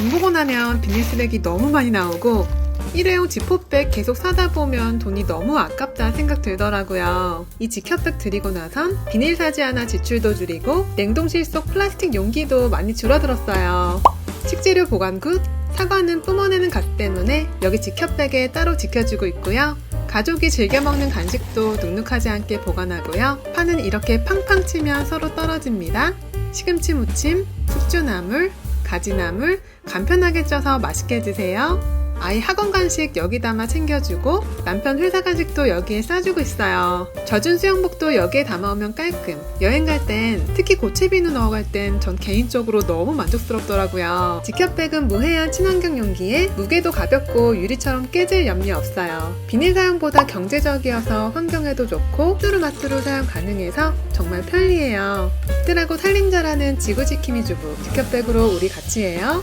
장 보고 나면 비닐 쓰레기 너무 많이 나오고 일회용 지퍼백 계속 사다 보면 돈이 너무 아깝다 생각 들더라고요. 이 지켜백 드리고 나선 비닐 사지 않아 지출도 줄이고 냉동실 속 플라스틱 용기도 많이 줄어들었어요. 식재료 보관 굿, 사과는 뿜어내는 갓 때문에 여기 지켜백에 따로 지켜주고 있고요. 가족이 즐겨 먹는 간식도 눅눅하지 않게 보관하고요. 파는 이렇게 팡팡 치면 서로 떨어집니다. 시금치 무침, 숙주나물, 가지나물 간편하게 쪄서 맛있게 드세요. 아이 학원 간식 여기 담아 챙겨주고 남편 회사 간식도 여기에 싸주고 있어요. 젖은 수영복도 여기에 담아오면 깔끔. 여행 갈 땐 특히 고체 비누 넣어갈 땐 전 개인적으로 너무 만족스럽더라고요. 지켜백은 무해한 친환경 용기에 무게도 가볍고 유리처럼 깨질 염려 없어요. 비닐 사용보다 경제적이어서 환경에도 좋고 뚜루마뚜루 사용 가능해서 정말 편리해요. 뜰하고 살림자라는 지구 지킴이 주부 지켜백으로 우리 같이 해요.